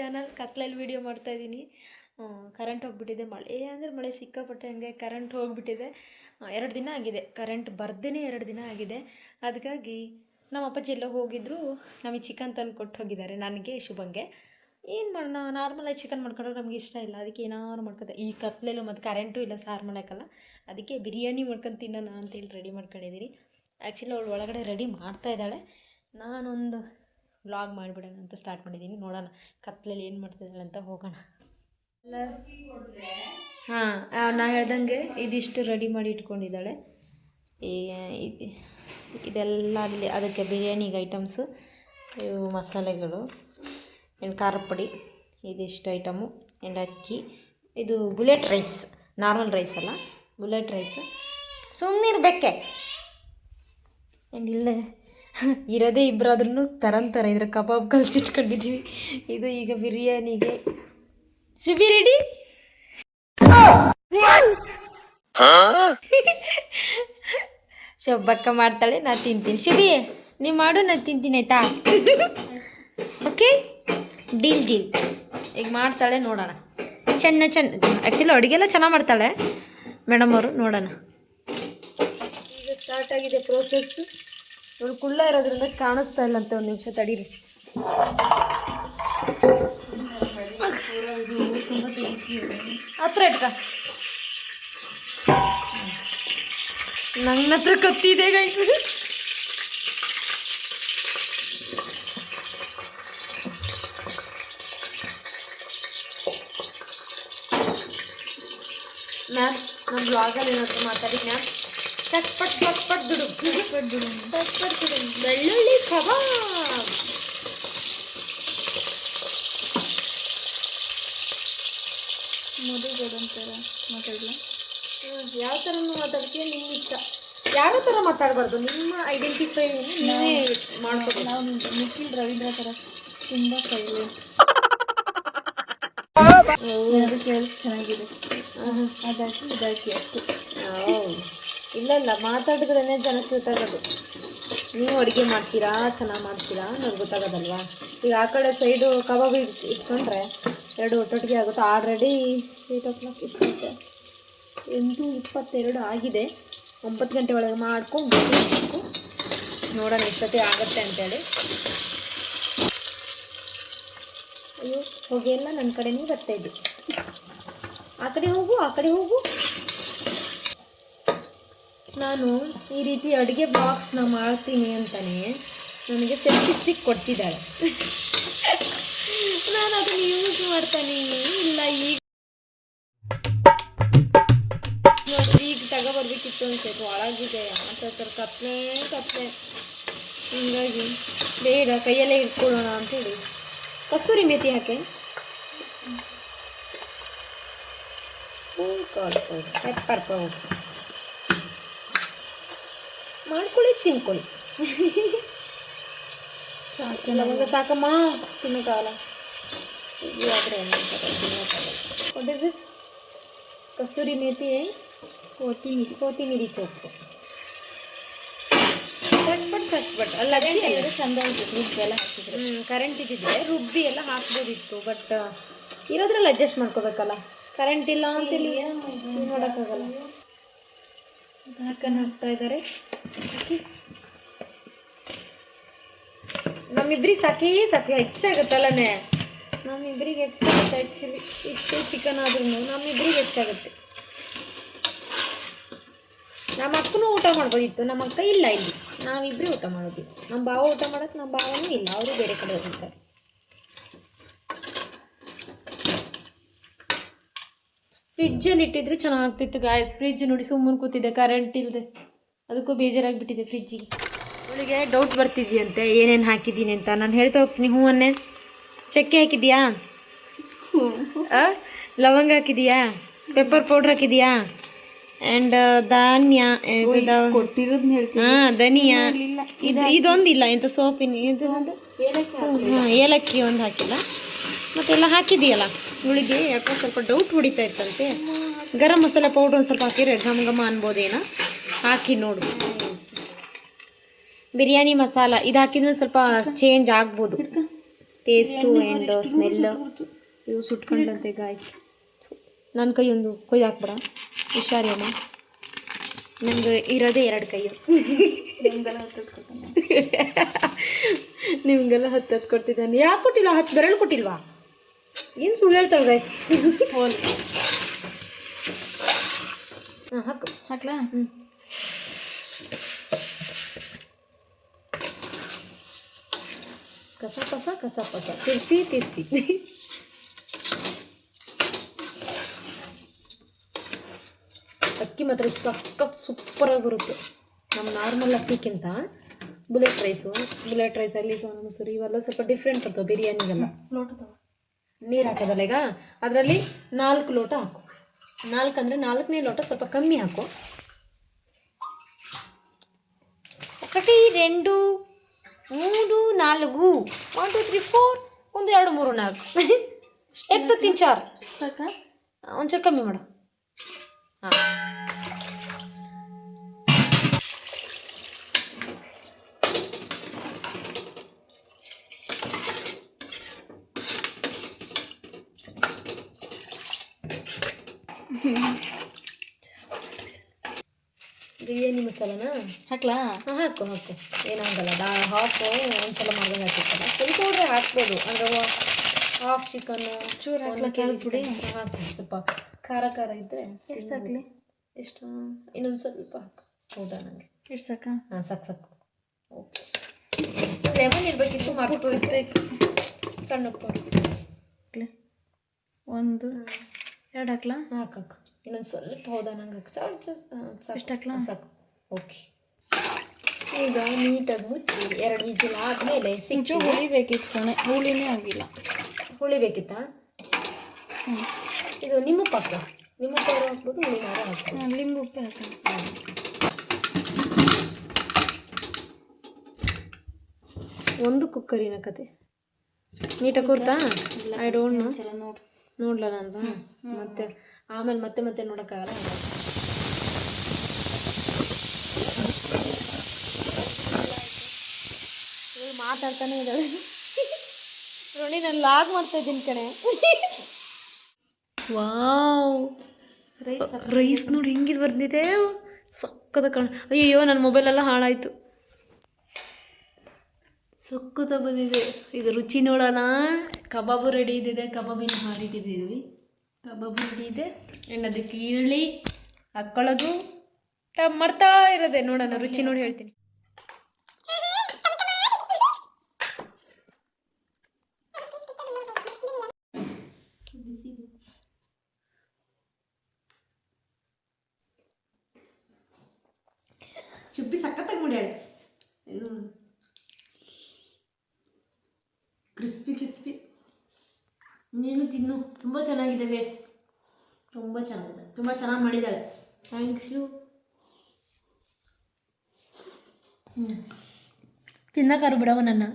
Channel ಕತ್ಲಲ್ಲಿ video ಮಾಡ್ತಾಯಿದ್ದೀನಿ current ಹೋಗಿಬಿಟ್ಟಿದೆ ಮಳೆ. ಅಂದರೆ ಮಳೆ ಸಿಕ್ಕಾಪಟ್ಟೆ ಹಂಗೆ ಕರೆಂಟ್ ಹೋಗಿಬಿಟ್ಟಿದೆ. ಎರಡು ದಿನ ಆಗಿದೆ. ಕರೆಂಟ್ ಬರ್ದೇ ಎರಡು ದಿನ ಆಗಿದೆ. ಅದಕ್ಕಾಗಿ ನಮ್ಮ ಅಪ್ಪಾಜಿ ಎಲ್ಲ ಹೋಗಿದ್ರು. ನಮಗೆ ಚಿಕನ್ ತಂದು ಕೊಟ್ಟು ಹೋಗಿದ್ದಾರೆ. ನನಗೆ, ಶುಭಂಗೆ. ಏನು ಮಾಡೋಣ? ನಾರ್ಮಲಾಗಿ ಚಿಕನ್ ಮಾಡ್ಕೊಂಡ್ರೆ ನಮ್ಗೆ ಇಷ್ಟ ಇಲ್ಲ. ಅದಕ್ಕೆ ಏನಾದ್ರು ಮಾಡ್ಕೊತ. ಈ ಕತ್ಲೆಲ್ಲೂ ಮತ್ತು ಕರೆಂಟು ಇಲ್ಲ ಸಾರು ಮಾಡೋಕ್ಕಲ್ಲ ಅದಕ್ಕೆ ಬಿರಿಯಾನಿ ಮಾಡ್ಕೊಂಡು ತಿನ್ನೋಣ ಅಂತೇಳಿ ರೆಡಿ ಮಾಡ್ಕೊಂಡಿದ್ದೀನಿ. ಆ್ಯಕ್ಚುಲಿ ಅವಳು ಒಳಗಡೆ ರೆಡಿ ಮಾಡ್ತಾ ಇದ್ದಾಳೆ. ನಾನೊಂದು ವ್ಲಾಗ್ ಮಾಡಿಬಿಡೋಣ ಅಂತ ಸ್ಟಾರ್ಟ್ ಮಾಡಿದ್ದೀನಿ ನೋಡೋಣ ಕತ್ಲಲ್ಲಿ ಏನು ಮಾಡ್ತಿದ್ದಾಳೆ ಅಂತ ಹೋಗೋಣ. ಹಾಂ ನಾ ಹೇಳ್ದಂಗೆ ಇದಿಷ್ಟು ರೆಡಿ ಮಾಡಿ ಇಟ್ಕೊಂಡಿದ್ದಾಳೆ. ಈ ಇದ್- ಇದೆಲ್ಲ ಅಲ್ಲಿ ಅದಕ್ಕೆ ಬಿರಿಯಾನಿಗೆ ಐಟಮ್ಸು ಇವು ಮಸಾಲೆಗಳು ಆ್ಯಂಡ್ ಖಾರ ಪುಡಿ, ಇದಿಷ್ಟು ಐಟಮು ಆ್ಯಂಡ್ ಅಕ್ಕಿ. ಇದು ಬುಲೆಟ್ ರೈಸ್ ನಾರ್ಮಲ್ ರೈಸ್ ಅಲ್ಲ, ಬುಲೆಟ್ ರೈಸ್. ಸುಮ್ಮನಿರ್ಬೇಕೆ ಆ್ಯಂಡ್ ಇಲ್ಲೇ ಇರೋದೇ ಇಬ್ಬರಾದ್ರೂ ತರಂತರ ಇದ್ರ ಕಬಾಬ್ ಕಲ್ಸಿಟ್ಕೊಂಡಿದ್ದೀವಿ ಇದು ಈಗ ಬಿರಿಯಾನಿಗೆ. ಶುಭಿ ರೆಡಿ ಶಬ್ಬಕ್ಕ ಮಾಡ್ತಾಳೆ, ನಾ ತಿಂತೀನಿ. ಶುಭಿ ನೀವು ಮಾಡು ನಾನು ತಿಂತೀನಿ, ಆಯ್ತಾ? ಓಕೆ ಡೀಲ್ ಡೀಲ್ ಈಗ ಮಾಡ್ತಾಳೆ, ನೋಡೋಣ. ಚೆನ್ನ ಚೆನ್ನ. ಆ್ಯಕ್ಚುಲಿ ಅಡುಗೆ ಎಲ್ಲ ಚೆನ್ನಾಗಿ ಮಾಡ್ತಾಳೆ. ಮೇಡಮ್ ಅವರು, ನೋಡೋಣ. ಈಗ ಸ್ಟಾರ್ಟ್ ಆಗಿದೆ ಪ್ರೋಸೆಸ್ ಇವಳು ಕುಳ್ಳ ಇರೋದ್ರಿಂದ ಕಾಣಿಸ್ತಾ ಇಲ್ಲ ಅಂತ ಒಂದು ನಿಮಿಷ ತಡೀರಿ. ಹತ್ರ ಇಟ್ಕ. ನನ್ನ ಹತ್ರ ಕತ್ತಿದೆ ಗೈಸ್ ಮ್ಯಾಮ್ ನಮ್ಮ ಬ್ಲಾಗಲ್ಲಿ ಏನಾದರೂ ಮಾತಾಡಿ, ಮ್ಯಾಮ್. ಚಟ್ಪಟ್ ಚಟ್ಪಟ್ ದುಡು ಚಟ್ಪಟ್ ದುಡು ಚಟ್ಪಟ್ ದುಡು ಬೆಳ್ಳುಳ್ಳಿ ಕಬಾಬ್. ಮದುವೆ ಅಂತಾರ ಮಾತಾಡ್ಲಿ ಯಾವ ಥರನೂ ಮಾತಾಡ್ತೀಯ? ನಿಮ್ಮ ಇಷ್ಟ ಯಾರ ಥರ ಮಾತಾಡಬಾರ್ದು? ನಿಮ್ಮ ಐಡೆಂಟಿಫೈ ನೀವೇ ಮಾಡ್ಕೊಬೇಕು. ನಾವು ನಿಖಿಲ್ ರವೀಂದ್ರ ಥರ ತುಂಬ ಸೈಲೆಂಟ್ ಅದು ಕೇಳಿ ಚೆನ್ನಾಗಿದೆ. ಅದಾಕಿ ಇದಾಕಿ ಅಷ್ಟು. ಇಲ್ಲ ಇಲ್ಲ ಮಾತಾಡಿದ್ರೇ ಜನಕ್ಕೆ ಗೊತ್ತಾಗೋದು. ನೀವು ಅಡುಗೆ ಮಾಡ್ತೀರಾ, ಚೆನ್ನಾಗಿ ಮಾಡ್ತೀರಾ ನನಗೆ ಗೊತ್ತಾಗೋದಲ್ವಾ? ಈಗ ಆ ಕಡೆ ಸೈಡು ಕಬಾಬ್ ಇಟ್- ಇಟ್ಕೊಂಡ್ರೆ ಎರಡು ಒಟ್ಟೊಟ್ಟಿಗೆ ಆಗುತ್ತೆ. ಆಲ್ರೆಡಿ ಏಯ್ಟ್ ಓ ಕ್ಲಾಕ್ ಇಷ್ಟ ಎಂಟು ಇಪ್ಪತ್ತೆರಡು ಆಗಿದೆ. ಒಂಬತ್ತು ಗಂಟೆ ಒಳಗೆ ಮಾಡ್ಕೊಂಡು ನೋಡೋಣ ಇಷ್ಟೊತ್ತಿ ಆಗುತ್ತೆ ಅಂತೇಳಿ. ಅಯ್ಯೋ, ಹೊಗೆ ಎಲ್ಲ ನನ್ನ ಕಡೆನೂ ಬರ್ತಾಯಿದ್ದು ಆ ಕಡೆ ಹೋಗು, ಆ ಕಡೆ ಹೋಗು. ನಾನು ಈ ರೀತಿ ಅಡುಗೆ ಬಾಕ್ಸ್ನ ಮಾಡ್ತೀನಿ ಅಂತಲೇ ನನಗೆ ಸೆಲ್ಫಿ ಸ್ಟಿಕ್ ಕೊಡ್ತಿದ್ದಾಳೆ. ನಾನು ಅದನ್ನು ಯೂಸ್ ಮಾಡ್ತಾನೆ. ಇಲ್ಲ ಈಗ ನೋಡಿ ಈಗ ತಗೋಬರ್ಬೇಕಿತ್ತು ಅನ್ಸೈತೆ ಒಳಗಿದೆ. ಯಾತ್ರ ಕತ್ಲೆ ಕತ್ಲೆ. ಹಿಂಗಾಗಿ ಬೇಡ ಕೈಯಲ್ಲೇ ಇಟ್ಕೊಳ್ಳೋಣ ಅಂತೇಳಿ ಕಸ್ತೂರಿ ಮೇತಿ ಹಾಕಿ. ಪೆಪ್ಪರ್ ಪೌಡರ್ ಮಾಡ್ಕೊಳ್ಳಿ ತಿನ್ಕೊಳ್ಳಿ. ನಮಗೆ ಸಾಕಮ್ಮ. ತಿನ್ನೋಕ್ಕಾಗಲ್ಲ ಆದರೆ ವಾಟ್ ಇಸ್ ದಿಸ್ ಕಸ್ತೂರಿ ಮೇಥಿ ಕೊತ್ತಿಮೀರಿ ಕೊತ್ತಿಮೀರಿ ಸೊಪ್ಪು. ಚಟ್ಪಟ್ ಚಟ್ಪಟ್. ಅಲ್ಲ ಎಲ್ಲ ಚಂದ ರುಬ್ಬಿ ಎಲ್ಲ ಹಾಕಿದ್ರೆ. ಕರೆಂಟ್ ಇದ್ದಿದ್ರೆ. ರುಬ್ಬಿ ಎಲ್ಲ ಹಾಕ್ಬೋದಿತ್ತು ಬಟ್ ಇರೋದ್ರಲ್ಲಿ ಅಡ್ಜಸ್ಟ್ ಮಾಡ್ಕೋಬೇಕಲ್ಲ. ಕರೆಂಟ್ ಇಲ್ಲ ಅಂತೇಳಿ ಮಾಡೋಕ್ಕಾಗಲ್ಲ ಚಿಕನ್ ಹಾಕ್ತಾ ಇದ್ದಾರೆ. ನಮ್ಮಿಬ್ರಿಗೆ ಸಾಕೇ ಸಾಕು, ಹೆಚ್ಚಾಗುತ್ತಲ್ಲನೇ? ನಮ್ಮಿಬ್ರಿಗೆ ಹೆಚ್ಚಾಗುತ್ತೆ ಆ್ಯಕ್ಚುಲಿ ಇಷ್ಟು ಚಿಕನ್ ಆದ್ರೂ ನಮ್ಮಿಬ್ರಿಗೆ ಹೆಚ್ಚಾಗುತ್ತೆ. ನಮ್ಮ ಅಕ್ಕನೂ ಊಟ ಮಾಡ್ಬೋದಿತ್ತು, ನಮ್ಮ ಅಕ್ಕ ಇಲ್ಲ ಇಲ್ಲಿ. ನಾವಿಬ್ಬರೇ ಊಟ ಮಾಡೋದು ನಮ್ಮ ಭಾವ ಊಟ ಮಾಡೋಕ್ಕೆ ನಮ್ಮ ಭಾವನೂ ಇಲ್ಲ, ಅವರು ಬೇರೆ ಕಡೆ ಹೋಗಿರ್ತಾರೆ ಫ್ರಿಜ್ಜಲ್ಲಿ ಇಟ್ಟಿದ್ರೆ ಚೆನ್ನಾಗ್ತಿತ್ತು ಗಾಯಸ್ ಫ್ರಿಜ್ ನೋಡಿ ಸುಮ್ಮನೆ ಕೂತಿದೆ ಕರೆಂಟ್ ಇಲ್ಲದೆ ಅದಕ್ಕೂ ಬೇಜಾರಾಗಿಬಿಟ್ಟಿದೆ ಫ್ರಿಜ್ಜಿಗೆ ಅವಳಿಗೆ ಡೌಟ್ ಬರ್ತಿದ್ಯಂತೆ ಏನೇನು ಹಾಕಿದ್ದೀನಿ ಅಂತ. ನಾನು ಹೇಳ್ತಾ ಹೋಗ್ತೀನಿ ಹೂವನ್ನೇ. ಚಕ್ಕೆ ಹಾಕಿದ್ಯಾ? ಆ? ಲವಂಗ ಹಾಕಿದ್ಯಾ? ಪೆಪ್ಪರ್ ಪೌಡ್ರ್ ಹಾಕಿದ್ಯಾ? ಆ್ಯಂಡ್ ಧಾನ್ಯ ಹಾಂ ಧನಿಯಾ. ಇದು ಇದೊಂದಿಲ್ಲ ಎಂತ ಸೋಪಿನ ಇದು ಹಾಂ ಏಲಕ್ಕಿ ಒಂದು ಹಾಕಿಲ್ಲ. ಮತ್ತೆಲ್ಲ ಹಾಕಿದೆಯಲ್ಲ ಇವಳಿಗೆ ಯಾಕೋ ಸ್ವಲ್ಪ ಡೌಟ್ ಹೊಡಿತಾ ಇತ್ತಂತೆ ಗರಂ ಮಸಾಲ ಪೌಡ್ರ್ ಒಂದು ಸ್ವಲ್ಪ ಹಾಕಿದ್ರೆ ಘಮ ಘಮ ಅನ್ಬೋದೇನ? ಹಾಕಿ ನೋಡು. ಬಿರಿಯಾನಿ ಮಸಾಲ ಇದು ಹಾಕಿದ್ರೆ ಸ್ವಲ್ಪ ಚೇಂಜ್ ಆಗ್ಬೋದು. ಟೇಸ್ಟು ಆ್ಯಂಡ್ ಸ್ಮೆಲ್ ಇವು ಸುಟ್ಕೊಂಡಂತೆ ಗಾಯ್ಸ್ ನನ್ನ ಕೈ ಒಂದು ಕೊಯ್ದು ಹಾಕ್ಬೇಡ. ಹುಷಾರಿಯಮ್ಮ. ನಂಗೆ ಇರೋದೇ ಎರಡು ಕೈಯು ನಿಮ್ಗೆಲ್ಲ ಹತ್ತು ಹತ್ತು ಕೊಡ್ತಿದ್ದಾನೆ. ಯಾಕೆ ಕೊಟ್ಟಿಲ್ಲ? ಹತ್ತು ಬೆರಳು ಕೊಟ್ಟಿಲ್ವಾ? ಏನು ಸುಳ್ಳು ಹೇಳ್ತಾಳೆ ಗಾಯ್ಸ್ ಹೋಲ್ ಹಾಂ ಹಾಕು. ಹಾಕ್ಲಾ? ಹ್ಞೂ ಕಸ ಕಸ ಕಸ ಕಸ ತಿರ್ಸಿ ತಿರ್ಸಿ. ಅಕ್ಕಿ ಮಾತ್ರ ಸಖತ್ ಸೂಪರಾಗಿ ಬರುತ್ತೆ. ನಮ್ಮ ನಾರ್ಮಲ್ ಅಕ್ಕಿಗಿಂತ ಬುಲೆಟ್ ರೈಸು ಬುಲೆಟ್ ರೈಸಲ್ಲಿ ಸೋನಾ ಮೊಸರು ಇವೆಲ್ಲ ಸ್ವಲ್ಪ ಡಿಫ್ರೆಂಟ್ ಬರ್ತವೆ ಬಿರಿಯಾನಿಗೆಲ್ಲ. ನೀರು ಹಾಕೋದಲ್ಲ ಈಗ? ಅದರಲ್ಲಿ ನಾಲ್ಕು ಲೋಟ ಹಾಕು. ನಾಲ್ಕು ಅಂದರೆ ನಾಲ್ಕನೇ ಲೋಟ ಸ್ವಲ್ಪ ಕಮ್ಮಿ ಹಾಕು. ಒಕ್ಕಟಿ ರೆಂಡು ಮೂರು ನಾಲ್ಕು. ಒನ್ ಟು ತ್ರೀ ಫೋರ್ ಒಂದು ಎರಡು ಮೂರು ನಾಲ್ಕು. ಎಕ್ದು ತಿನ್ ಚಾರ್ ಸಾಕ? ಒಂಚೂರು ಕಮ್ಮಿ ಮಾಡು. ಹಾಂ. ಬಿರಿಯಾನಿ ಮಸಾಲಾನ? ಹಾಕ್ಲಾ? ಹಾಂ ಹಾಕು ಹಾಕು. ಏನಾಗಲ್ಲ ದಾ ಹಾಫು ಒಂದ್ಸಲ ಮಾಡ್ದಂಗೆ ಹಾಕಿರ್ತಾರೆ ಸ್ವಲ್ಪ ಪೌಡ್ರ್ ಹಾಕ್ಬೋದು. ಅಂದ್ರೆ ಹಾಫ್ ಚಿಕನ್ನು ಚೂರು ಹಾಕಿ ಖಾರದ ಪುಡಿ? ಹಾಕು ಸ್ವಲ್ಪ ಖಾರ ಖಾರ ಇದ್ದರೆ ಎಷ್ಟು ಹಾಕ್ಲಿ? ಎಷ್ಟು? ಇನ್ನೊಂದು ಸ್ವಲ್ಪ ಹಾಕು. ಹೌದಾ ನನಗೆ ಎಷ್ಟು ಸಾಕಾ? ಹಾಂ ಸಾಕು ಸಾಕು. ಓಕೆ. ಲೆಮನ್ ಇರಬೇಕಿತ್ತು ಮಾಡ್ಕೋಬೇಕು. ಸಣ್ಣ ಉಪ್ಪು ಹಾಕ್ಲಿ. ಒಂದು ಎರಡು ಹಾಕ್ಲಾ? ಹಾಕು ಇನ್ನೊಂದು ಸ್ವಲ್ಪ ಹೌದಾ ನಂಗೆ ಹಾಕು. ಸಾಕು ಸಾಕು. ಎಷ್ಟು ಹಾಕ್ಲಾ? ಸಾಕು. ಓಕೆ. ಈಗ ನೀಟಾಗಿ ಮುಚ್ಚಿ ಎರಡು ವಿಸಿಲ್ ಆದಮೇಲೆ ಸಿಂಚು ಹುಳಿ ಬೇಕಿತ್ತು ಕಣೆ ಹುಳಿನೇ ಆಗಿಲ್ಲ. ಹುಳಿ ಬೇಕಿತ್ತಾ? ಇದು ನಿಮ್ಮ ಪಕ್ಕ ನಿಮ್ಮ ಪಾಕ ಹಾಕ್ಬೋದು ಹುಳಿ ಮಾರ ಹಾಕ್ಬೋದು. ಹಾಂ ಲಿಂಬು ಉಪ್ಪು ಹಾಕೋಣ ಒಂದು ಕುಕ್ಕರಿನ ಕತೆ. ನೀಟಾಗಿ ಕೂರ್ತಾ? ಐ ಡೋಂಟ್ ನೋ ನೋಡು. ನೋಡ್ಲ ನಾನು ಮತ್ತೆ ಆಮೇಲೆ ಮತ್ತೆ ಮತ್ತೆ ನೋಡೋಕ್ಕಾಗಲ್ಲ ಇವ್ಳು ಮಾತಾಡ್ತಾನೆ ಇದ್ದಾಳೆ ರೋಣಿ ನಾನು ಲಾಗ್ ಮಾಡ್ತಾ ಇದ್ದೀನಿ ಕಣೆ. ವಾವ್. ರೈಸ್ ರೈಸ್ ನೋಡಿ ಹೆಂಗಿದ್ ಬಂದಿದೆ. ಸಕ್ಕದ ಕಣ. ಅಯ್ಯೋ ನನ್ನ ಮೊಬೈಲೆಲ್ಲ ಹಾಳಾಯಿತು. ಸಕ್ಕದ ಬಂದಿದೆ. ಇದು ರುಚಿ ನೋಡೋಣ. ಕಬಾಬು ರೆಡಿ ಇದ್ದಿದೆ. ಕಬಾಬಿನ ಮಾಡಿಟ್ಟಿದ್ದೀವಿ ಕಬಾಬು ರೆಡಿ ಇದೆ. ಆ್ಯಂಡ್ ಅದಕ್ಕೆ ಈರುಳ್ಳಿ ಹಾಕ್ಕೊಳ್ಳೋದು ಮಾಡ್ತಾ ಇರೋದೆ ನೋಡೋಣ ರುಚಿ ನೋಡಿ ಹೇಳ್ತೀನಿ. ಚುಬ್ಬಿ ಸಖತ್ತಾಗಿ ಮಾಡಿ ಹೇಳಿ ಕ್ರಿಸ್ಪಿ ಕ್ರಿಸ್ಪಿ. ನೀನು ತಿನ್ನು. ತುಂಬ ಚೆನ್ನಾಗಿದೆ, ಗೇಸ್. ತುಂಬ ಚೆನ್ನಾಗಿದೆ. ತುಂಬ ಚೆನ್ನಾಗಿ ಮಾಡಿದ್ದಾಳೆ. Thank you. చిన్న రుబ్బడవనన్నా